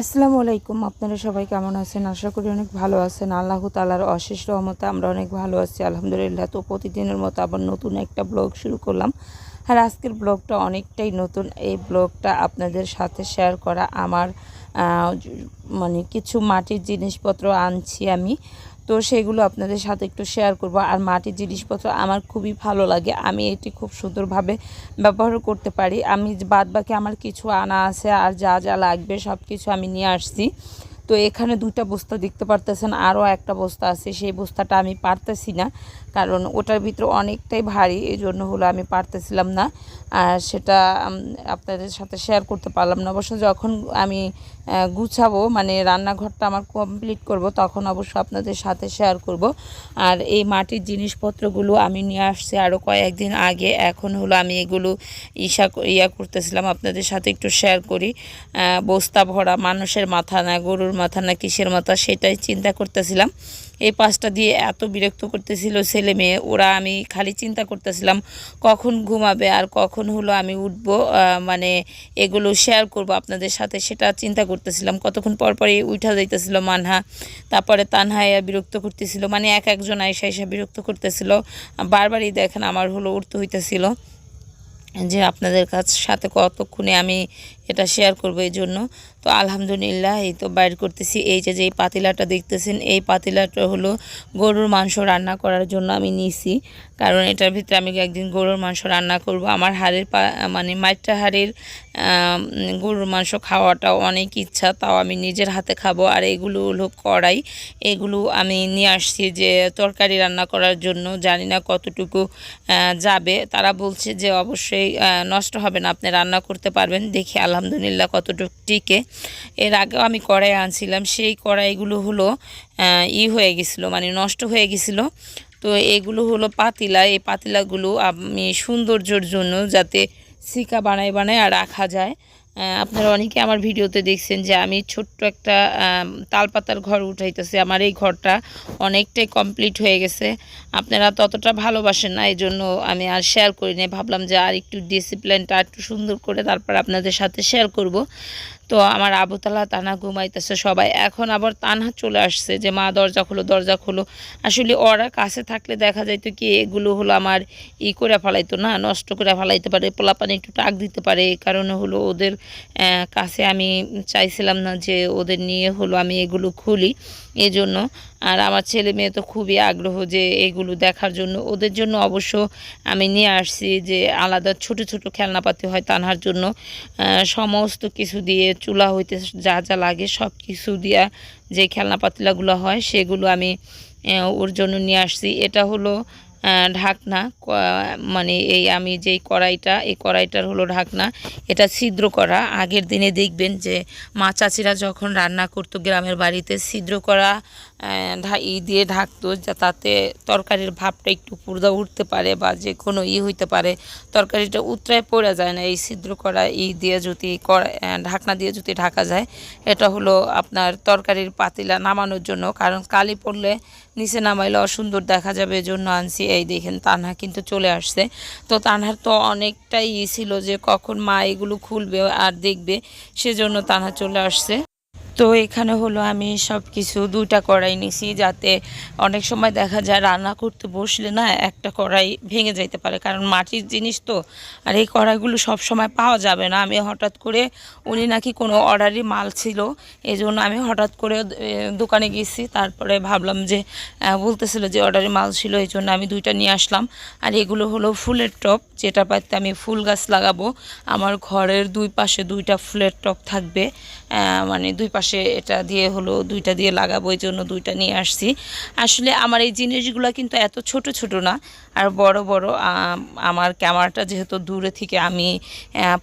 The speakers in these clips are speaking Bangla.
আসসালামু আলাইকুম, আপনারা সবাই কেমন আছেন? আশা করি অনেক ভালো আছেন। আল্লাহ তালার অশেষ রহমতে আমরা অনেক ভালো আছি, আলহামদুলিল্লাহ। তো প্রতিদিনের মতো আবার নতুন একটা ব্লগ শুরু করলাম। আর আজকের ব্লগটা অনেকটাই নতুন। এই ব্লগটা আপনাদের সাথে শেয়ার করা আমার মানে কিছু মাটির জিনিসপত্র আনছি আমি। তো সেগুলো আপনাদের সাথে একটু শেয়ার করব। আর মাটির জিনিসপত্র আমার খুবই ভালো লাগে। আমি এটি খুব সুন্দরভাবে ব্যবহার করতে পারি। আমি বাদ বাকি আমার কিছু আনা আছে আর যা যা লাগবে সব কিছু আমি নিয়ে আসছি। তো এখানে দুইটা বস্তা দেখতে পারতেছেন, আরও একটা বস্তা আছে। সেই বস্তাটা আমি পারতেছি না, কারণ ওটার ভিতরে অনেকটাই ভারী এই জন্য হলো আমি পারতেছিলাম না। সেটা আপনাদের সাথে শেয়ার করতে পারলাম না। অবশ্য যখন আমি গুছাবো মানে রান্নাঘরটা আমার কমপ্লিট করব, তখন অবশ্য আপনাদের সাথে শেয়ার করব। আর এই মাটির জিনিসপত্রগুলো আমি নিয়ে আসছি আরও কয়েকদিন আগে। এখন হলো আমি এগুলো ইসা ইয়া করতেছিলাম, আপনাদের সাথে একটু শেয়ার করি। বস্তা ভরা, মানুষের মাথা না, গরুর মাথা না, কিসের মাথা, সেটাই চিন্তা করতেছিলাম। এই পাশটা দিয়ে এত বিরক্ত করতেছিল ছেলে মেয়ে, ওরা আমি খালি চিন্তা করতেছিলাম কখন ঘুমাবে আর কখন হলো আমি উঠবো মানে এগুলো শেয়ার করব আপনাদের সাথে সেটা চিন্তা করতেছিলাম। কতক্ষণ পর পরই উঠা যাইতেছিল মানহা, তারপরে তানহাইয়া বিরক্ত করতেছিল মানে এক একজন আয়সা আয়সা বিরক্ত করতেছিল। বারবারই দেখেন আমার হলো উঠতে হইতেছিল যে আপনাদের কাছ সাথে কতক্ষণে আমি এটা শেয়ার করব এই জন্য। তো আলহামদুলিল্লাহ, এই তো বাইর করতেছি। এই যে এই পাতিলাটা দেখতেছেন, এই পাতিলাটা হলো গরুর মাংস রান্না করার জন্য আমি নিছি। কারণ এটার ভিতরে আমি একদিন গরুর মাংস রান্না করব। আমার হাড়ের মানে মাইটটা হাড়ের গরুর মাংস খাওয়াটা অনেক ইচ্ছা, তাও আমি নিজের হাতে খাব। আর এগুলো হলো কড়াই। এগুলো আমি নিয়ে আসছি যে, তরকারি রান্না করার জন্য। জানি না কতটুকু যাবে। তারা বলছে যে, অবশ্যই নষ্ট হবে না। আপনি রান্না করতে পারবেন। দেখি আলহামদুলিল্লাহ কতটুকু টিকে। এর আগেও আমি কড়াই আনছিলাম, সেই কড়াইগুলো হলো ই হয়ে গেছিল মানে নষ্ট হয়ে গেছিল। তো এগুলো হলো পাতিলা, এই পাতিলাগুলো আমি সৌন্দর্যর জন্য যাতে সিকা বানাই বানাই আর রাখা যায়। আপনারা অনেকে আমার ভিডিওতে দেখছেন যে আমি ছোট্ট একটা তালপাতার ঘর উঠাইতেছি। আমার এই ঘরটা অনেকটাই কমপ্লিট হয়ে গেছে। আপনারা ততটা ভালোবাসেন না এই জন্য আমি আর শেয়ার করি না ভাবলাম যে আর একটু ডিসিপ্লিনটা একটু সুন্দর করে তারপর আপনাদের সাথে শেয়ার করব। তো আমার আবুতালা তানা ঘুমাইতেছে সবাই। এখন আবার তানহা চলে আসছে যে, মা, দরজা খোলো দরজা খোলো। আসলে ওরা কাছে থাকলে দেখা যাইতো কি, এগুলো হলো আমার ই করে ফেলাইতো না, নষ্ট করে ফেলাইতে পারে, পোলাপানি একটু টাক দিতে পারে। এই কারণে হলো ওদের কাছে আমি চাইছিলাম না যে, ওদের নিয়ে হলো আমি এগুলো খুলি। এই জন্য আর আমার ছেলে মেয়ে তো খুবই আগ্রহ যে এগুলো দেখার জন্য। ওদের জন্য অবশ্য আমি নিয়ে আসছি যে আলাদা ছোট ছোট খেলনাপাতি হয় তানহার জন্য। সমস্ত কিছু দিয়ে চুলা হইতে যা যা লাগে সব কিছু দিয়া যে খেলনাপাতিলাগুলো হয় সেগুলো আমি ওর জন্য নিয়ে আসছি। এটা হলো ঢাকনা মানে এই আমি যেই কড়াইটা, এই কড়াইটার হলো ঢাকনা, এটা ছিদ্র করা। আগের দিনে দেখবেন যে মা চাচিরা যখন রান্না করতো গ্রামের বাড়িতে, ছিদ্র করা ই দিয়ে ঢাকতো যা তাতে তরকারির ভাবটা একটু পুরদা উঠতে পারে বা যে কোনো ই হইতে পারে। তরকারিটা উতরায় পড়ে যায় না। এই ছিদ্র করা ই দিয়ে যদি ঢাকনা দিয়ে যদি ঢাকা যায়, এটা হলো আপনার তরকারির পাতিলা নামানোর জন্য। কারণ কালি পড়লে নিচে নামাইলে অসুন্দর দেখা যাবে। এজন্য আনছি। এই দেখেন তানহা কিন্তু চলে আসছে। তো তানহার তো অনেকটাই ই ছিল যে কখন মা এগুলো খুলবে আর দেখবে, সেজন্য তানহা চলে আসছে। তো এখানে হলো আমি সব কিছু দুইটা কড়াই নিছি যাতে অনেক সময় দেখা যায় রান্না করতে বসলে না একটা কড়াই ভেঙে যাইতে পারে। কারণ মাটির জিনিস তো, আর এই কড়াইগুলো সব সময় পাওয়া যাবে না। আমি হঠাৎ করে উনি নাকি কোনো অর্ডারই মাল ছিল এই জন্য আমি হঠাৎ করে দোকানে গেছি। তারপরে ভাবলাম যে বলতেছিল যে অর্ডারে মাল ছিল এই জন্য আমি দুইটা নিয়ে আসলাম। আর এগুলো হলো ফুলের টপ, যেটা পাইতে আমি ফুল গাছ লাগাবো। আমার ঘরের দুই পাশে দুইটা ফুলের টপ থাকবে। মানে দুই পাশে এটা দিয়ে হলো, দুইটা দিয়ে লাগাবো, এই জন্য দুইটা নিয়ে আসছি। আসলে আমার এই জিনিসগুলো কিন্তু এত ছোট ছোট না, আর বড় বড় আমার ক্যামেরাটা যেহেতু দূরে থেকে আমি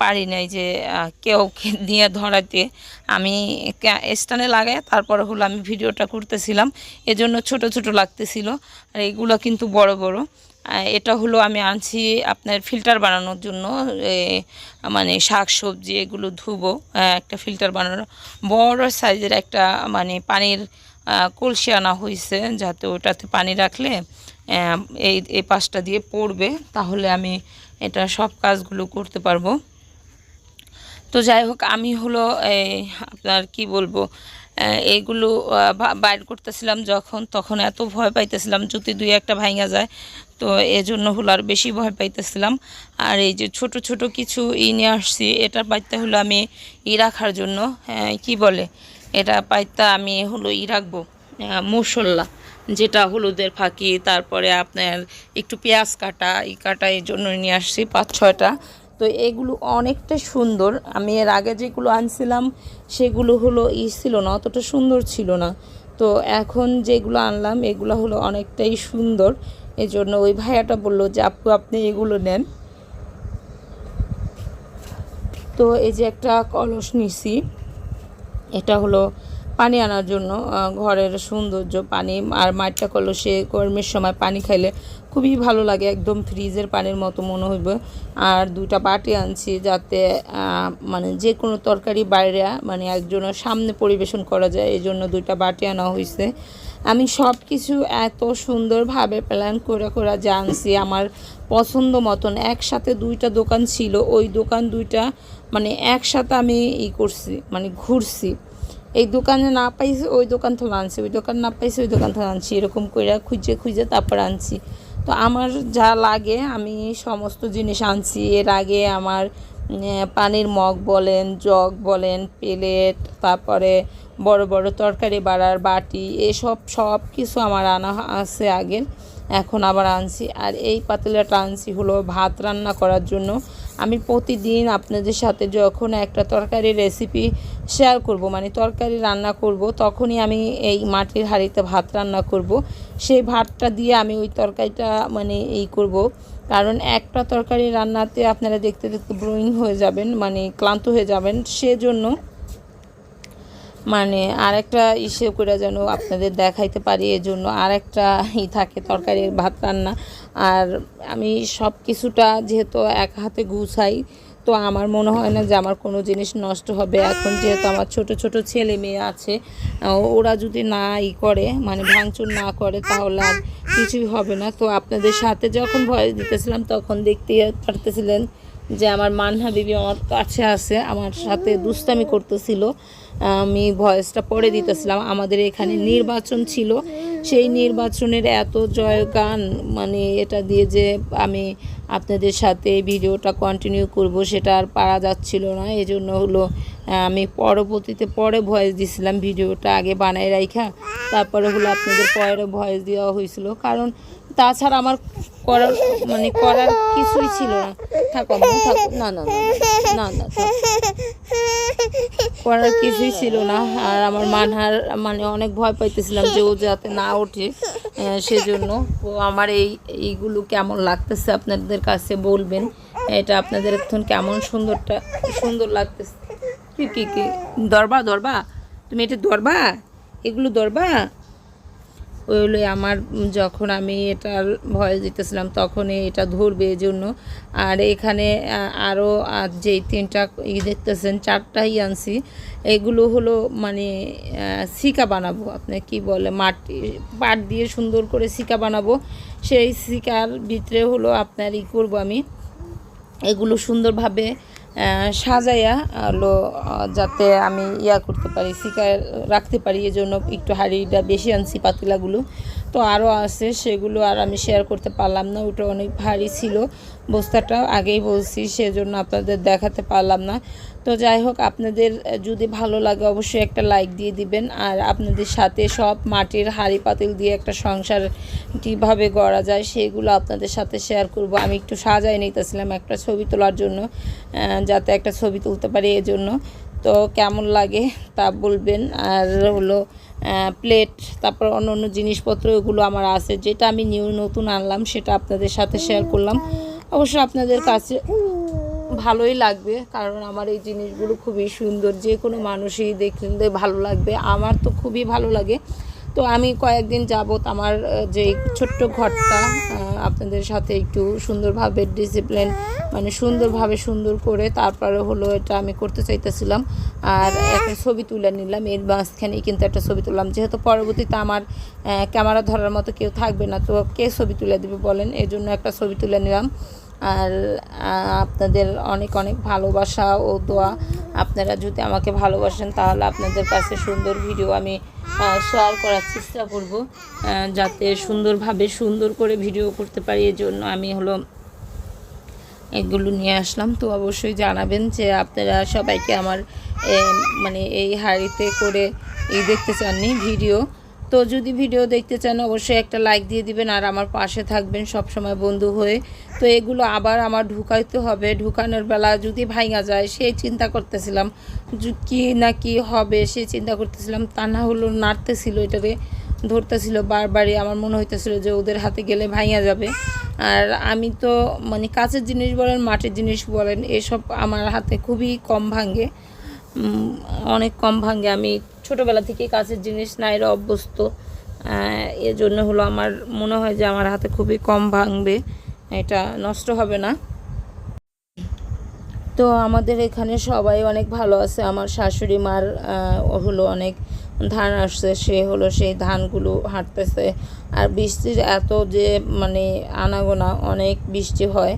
পারি নাই যে কেউ নিয়ে ধরাতে আমি স্ট্যান্ডে লাগাই তারপরে হলো আমি ভিডিওটা করতেছিলাম, এজন্য ছোট ছোট লাগতেছিল, আর এগুলো কিন্তু বড় বড়। এটা হলো আমি আনছি আপনার ফিল্টার বানানোর জন্য মানে শাক সবজি এগুলো ধুবো একটা ফিল্টার বানানো। বড় সাইজের একটা মানে পানির কলসি আনা হয়েছে, যাতে ওটাতে পানি রাখলে এই এই পাশটা দিয়ে পড়বে, তাহলে আমি এটা সব কাজগুলো করতে পারব। তো যাই হোক, আমি হলো আপনার কি বলব এইগুলো বাইর করতেছিলাম যখন, তখন এত ভয় পাইতেছিলাম যদি দুই একটা ভাঙা যায়। তো এজন্য হলো আর বেশি ভয় পাইতেছিলাম। আর এই যে ছোট ছোট কিছু ই নিয়ে আসছি এটা পাইতে হলো আমি ই রাখার জন্য আহ, কি বলে এটা পাইতে আমি হলো ই রাখব মশলা যেটা হলুদের ফাঁকি তারপরে আপনার একটু পেঁয়াজ কাটা এই কাটা এই জন্য নিয়ে আসছি পাঁচ ছয়টা। তো এগুলো অনেকটা সুন্দর আমি এর আগে যেগুলো আনছিলাম সেগুলো হলো ই ছিল না অতটা সুন্দর ছিল না। তো এখন যেগুলো আনলাম এগুলো হলো অনেকটাই সুন্দর। এই জন্য ওই ভাইয়াটা বলল যে, আপু, আপনি এগুলো নেন। তো এই যে একটা কলস নিছি, এটা হলো পানি আনার জন্য ঘরের সৌন্দর্য, পানি। আর মাঠটা কলসে গরমের সময় পানি খাইলে খুবই ভালো লাগে, একদম ফ্রিজের পানির মতো মনে হইবে। আর দুইটা বাটি আনছি যাতে মানে যে কোনো তরকারি বাইরে মানে একজনের সামনে পরিবেশন করা যায় এই জন্য দুইটা বাটি আনা হয়েছে আমি সব কিছু এত সুন্দরভাবে প্ল্যান করে করে জানছি, আমার পছন্দ মতন। একসাথে দুইটা দোকান ছিল, ওই দোকান দুইটা মানে একসাথে আমি ই করছি মানে ঘুরছি। এই দোকানে না পাইছি, ওই দোকান থেকে আনছি, ওই দোকান না পাইছি, ওই দোকান থেকে আনছি, এরকম করে খুঁজে খুঁজে তারপর আনছি। তো আমার যা লাগে, আমি সমস্ত জিনিস আনছি। এর আগে আমার পানির মগ বলেন, জগ বলেন, প্লেট, তারপরে বড় বড় তরকারি, বাড়ার বাটি, এসব সব কিছু আমার আনা আছে আগের এখন আবার আনছি। আর এই পাতলাটা আনছি হলো ভাত রান্না করার জন্য। আমি প্রতিদিন আপনাদের সাথে যখন একটা তরকারি রেসিপি শেয়ার করব মানে তরকারি রান্না করব, তখনই আমি এই মাটির হাঁড়িতে ভাত রান্না করব। সেই ভাতটা দিয়ে আমি ওই তরকারিটা মানে এই করব। কারণ একটা তরকারি রান্নাতে আপনারা দেখতে দেখতে ব্রোয়িং হয়ে যাবেন মানে ক্লান্ত হয়ে যাবেন। সেজন্য মানে আরেকটা ইসে করে যেন আপনাদের দেখাইতে পারি, এজন্য আরেকটা ই থাকে তরকারির ভাত রান্না। আর আমি সব কিছুটা যেহেতু এক হাতে গুছাই, তো আমার মনে হয় না যে আমার কোনো জিনিস নষ্ট হবে। এখন যেহেতু আমার ছোট ছোট ছেলে মেয়ে আছে ওরা যদি না ই করে মানে ভাঙচুর না করে, তাহলে আর কিছুই হবে না। তো আপনাদের সাথে যখন ভয়েস দিতেছিলাম, তখন দেখতে পারতেছিলেন যে আমার মানহা বিবি আমার কাছে আছে, আমার সাথে দুষ্টামি করতেছিল। আমি ভয়েসটা পড়ে দিতেছিলাম, আমাদের এখানে নির্বাচন ছিল। সেই নির্বাচনের এত জয় গান মানে এটা দিয়ে যে আমি আপনাদের সাথে ভিডিওটা কন্টিনিউ করব, সেটা আর পারা যাচ্ছিল না। এই জন্য হলো, আমি পরবর্তীতে পরে ভয়েস দিছিলাম ভিডিওটা আগে বানাই রাইখা, তারপরে হলো আপনাদের পরে ভয়েস দেওয়া হয়েছিল। কারণ তাছাড়া আমার করার মানে করার কিছুই ছিল না। থাকো না না না না, না। করার কিছুই ছিল না। আর আমার মানহার মানে অনেক ভয় পাইতেছিলাম যে ও যাতে না ওঠে সেজন্য। তো আমার এই এইগুলো কেমন লাগতেছে আপনাদের কাছে বলবেন? এটা আপনাদের এখন কেমন সুন্দরটা সুন্দর লাগতেছে? কি কি কি? দরবা দরবা? তুমি এটা দরবা? এগুলো দরবা? ওই হলো আমার যখন আমি এটার ভয়েস দিতেছিলাম, তখনই এটা ধরবে এই জন্য আর এখানে আরও যেই তিনটা ই দেখতেছেন চারটাই আনছি, এগুলো হলো মানে সিকা বানাবো আপনি, কি বলে, মাটি, পাট দিয়ে সুন্দর করে সিকা বানাবো। সেই সিকার ভিতরে হলো আপনার ই করব আমি। এগুলো সুন্দরভাবে সাজাইয়া হলো যাতে আমি ইয়া করতে পারি, শিকার রাখতে পারি এই জন্য একটু হাড়িটা বেশি আনছি, পাতিলাগুলো। তো আরও আছে, সেগুলো আর আমি শেয়ার করতে পারলাম না, ওটা অনেক ভারী ছিল। বস্তাটা আগেই বলছি, সেজন্য আপনাদের দেখাতে পারলাম না। তো যাই হোক আপনাদের যদি ভালো লাগে অবশ্যই একটা লাইক দিয়ে দিবেন। আর আপনাদের সাথে সব মাটির হাড়ি পাতিল দিয়ে একটা সংসার কীভাবে গড়া যায় সেগুলো আপনাদের সাথে শেয়ার করব। আমি একটু সাজাই নিতেছিলাম একটা ছবি তোলার জন্য যাতে একটা ছবি তুলতে পারি এই জন্য তো কেমন লাগে তা বলবেন। আর হলো প্লেট তারপর অন্য অন্য জিনিসপত্র, এগুলো আমার আছে। যেটা আমি নিউ নতুন আনলাম, সেটা আপনাদের সাথে শেয়ার করলাম। অবশ্য আপনাদের কাছে ভালোই লাগবে, কারণ আমার এই জিনিসগুলো খুবই সুন্দর। যে কোনো মানুষই দেখলে ভালো লাগবে। আমার তো খুবই ভালো লাগে। তো আমি কয়েকদিন যাবত আমার যে ছোট্ট ঘরটা আপনাদের সাথে একটু সুন্দরভাবে ডিসিপ্লিন মানে সুন্দরভাবে সুন্দর করে তারপরে হলো এটা আমি করতে চাইতেছিলাম। আর একটা ছবি তুলে নিলাম। এর মাঝখানেই কিন্তু একটা ছবি তুললাম। যেহেতু পরবর্তীতে আমার ক্যামেরা ধরার মতো কেউ থাকবে না, তো কে ছবি তুলে দেবে বলেন? এই জন্য একটা ছবি তুলে নিলাম। আর আপনাদের অনেক অনেক ভালোবাসা ও দোয়া। আপনারা যদি আমাকে ভালোবাসেন, তাহলে আপনাদের কাছে সুন্দর ভিডিও আমি শেয়ার করার চেষ্টা করব। যাতে সুন্দরভাবে সুন্দর করে ভিডিও করতে পারি জন্য আমি হলো এগুলো নিয়ে আসলাম। তো অবশ্যই জানাবেন যে আপনারা সবাইকে আমার মানে এই হাড়িতে করে এই দেখতে চাননি ভিডিও তো যদি ভিডিও দেখতে চান, অবশ্যই একটা লাইক দিয়ে দিবেন আর আমার পাশে থাকবেন সব সময় বন্ধু হয়ে। তো এগুলো আবার আমার ঢুকাইতে হবে। ঢুকানোর বেলা যদি ভাঙা যায় সেই চিন্তা করতেছিলাম কি না কি হবে, সে চিন্তা করতেছিলাম, তা না হলো নাড়তেছিল এটারে ধরতেছিল বারবারই। আমার মনে হইতেছিল যে ওদের হাতে গেলে ভাঙা যাবে। আর আমি তো মানে কাছের জিনিস বলেন, মাটির জিনিস বলেন, এসব আমার হাতে খুবই কম ভাঙে। অনেক কম ভাঙে। আমি ছোটোবেলা থেকে কাছের জিনিস নাইরা অভ্যস্ত। এজন্য হলো আমার মনে হয় যে আমার হাতে খুবই কম ভাঙবে। এটা নষ্ট হবে না। তো আমাদের এখানে সবাই অনেক ভালো আছে। আমার শাশুড়ি মার হলো অনেক ধান আসছে। সে হলো সেই ধানগুলো হাঁটতেছে। আর বৃষ্টির এত যে মানে আনাগোনা, অনেক বৃষ্টি হয়।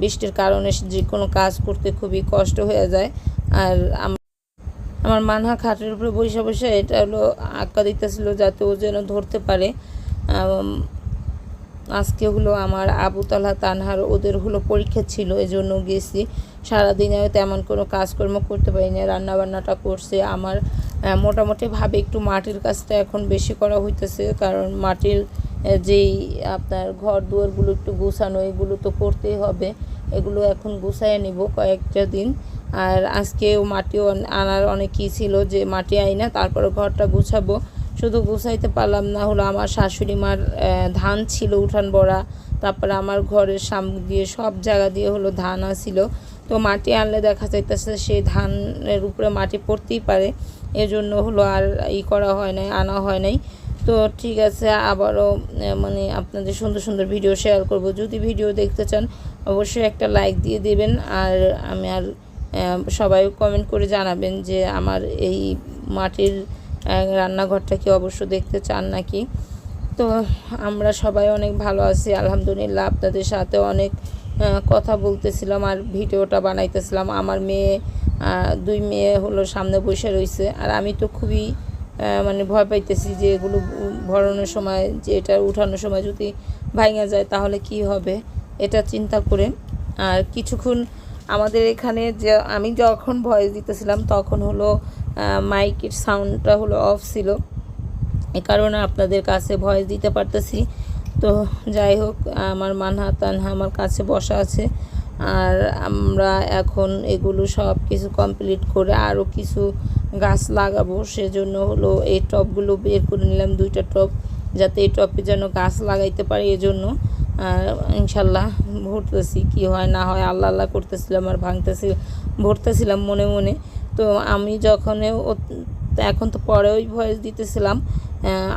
বৃষ্টির কারণে যে কোনো কাজ করতে খুবই কষ্ট হয়ে যায়। আর আমার মানহা খাটের উপরে বসে বসে এটা হলো আঁকা দিতেছিল যাতে ও যেন ধরতে পারে। আজকে হলো আমার আবুতলা তানহার ওদের হলো পরীক্ষা ছিল, এজন্য গেছি। সারাদিনে তেমন কোনো কাজকর্ম করতে পারিনি রান্না বান্নাটা করছে। আমার মোটামুটিভাবে একটু মাটির কাজটা এখন বেশি করা হইতেছে, কারণ মাটির যেই আপনার ঘর দুয়ারগুলো একটু গুছানো, এগুলো তো করতেই হবে। এগুলো এখন গুছাইয়ে নিব কয়েকটা দিন। আর আজকেও মাটিও আন- আনার অনেক কী ছিল যে মাটি আই না, তারপরে ঘরটা গুছাবো। শুধু গুছাইতে পারলাম না, হলো আমার শাশুড়ি মার ধান ছিল উঠান বড়া, তারপরে আমার ঘরের সামনে দিয়ে সব জায়গা দিয়ে হলো ধান আসছিল তো মাটি আনলে দেখা যাইতেছে সেই ধানের উপরে মাটি পড়তেই পারে। এজন্য হলো আর ই করা হয় নাই, আনা হয় নাই। তো ঠিক আছে, আবারও মানে আপনাদের সুন্দর সুন্দর ভিডিও শেয়ার করব। যদি ভিডিও দেখতে চান, অবশ্যই একটা লাইক দিয়ে দেবেন। আর আমি আর সবাই কমেন্ট করে জানাবেন যে আমার এই মাটির রান্নাঘরটা কি অবশ্য দেখতে চান নাকি? তো আমরা সবাই অনেক ভালো আছি, আলহামদুলিল্লাহ। আপনাদের সাথে অনেক কথা বলতেছিলাম আর ভিডিওটা বানাইতেছিলাম। আমার মেয়ে দুই মেয়ে হলো সামনে বসে রয়েছে আর আমি তো খুবই মানে ভয় পাইতেছি যে এগুলো ভরানোর সময়, যে এটা উঠানোর সময় যদি ভাঙা যায় তাহলে কি হবে? এটা চিন্তা করে। আর কিছুক্ষণ আমাদের এখানে যে আমি যখন ভয়েস দিতেছিলাম তখন হলো মাইকের সাউন্ডটা হলো অফ ছিল। এ কারণে আপনাদের কাছে ভয়েস দিতে পারতেছি। তো যাই হোক, আমার মানহা তানহা আমার কাছে বসা আছে। আর আমরা এখন এগুলো সব কিছু কমপ্লিট করে আরও কিছু গাছ লাগাবো, সেজন্য হলো এই টবগুলো বের করে নিলাম, দুইটা টব যাতে এই টবে যেন গাছ লাগাইতে পারি, এজন্য ইনশাল্লাহ ভরতেছি, কি হয় না হয়, আল্লাহ আল্লাহ করতেছিলাম আর ভাঙতেছি, ভরতেছিলাম মনে মনে। তো আমি যখন এখন তো পরে ওই ভয়েস দিতেছিলাম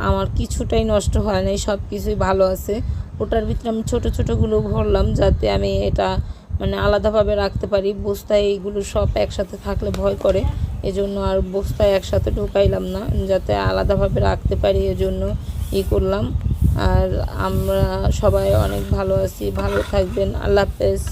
আমার কিছুটাই নষ্ট হয় নাই সব কিছুই ভালো আছে। ওটার ভিতরে আমি ছোটো ছোটোগুলো ভরলাম, যাতে আমি এটা মানে আলাদাভাবে রাখতে পারি, বস্তায় এইগুলো সব একসাথে থাকলে ভয় করে। এজন্য আর বস্তায় একসাথে ঢুকাইলাম না, যাতে আলাদাভাবে রাখতে পারি, এজন্য ই করলাম। আর আমরা সবাই অনেক ভালো আছি, ভালো থাকবেন, আল্লাহ হাফেজ।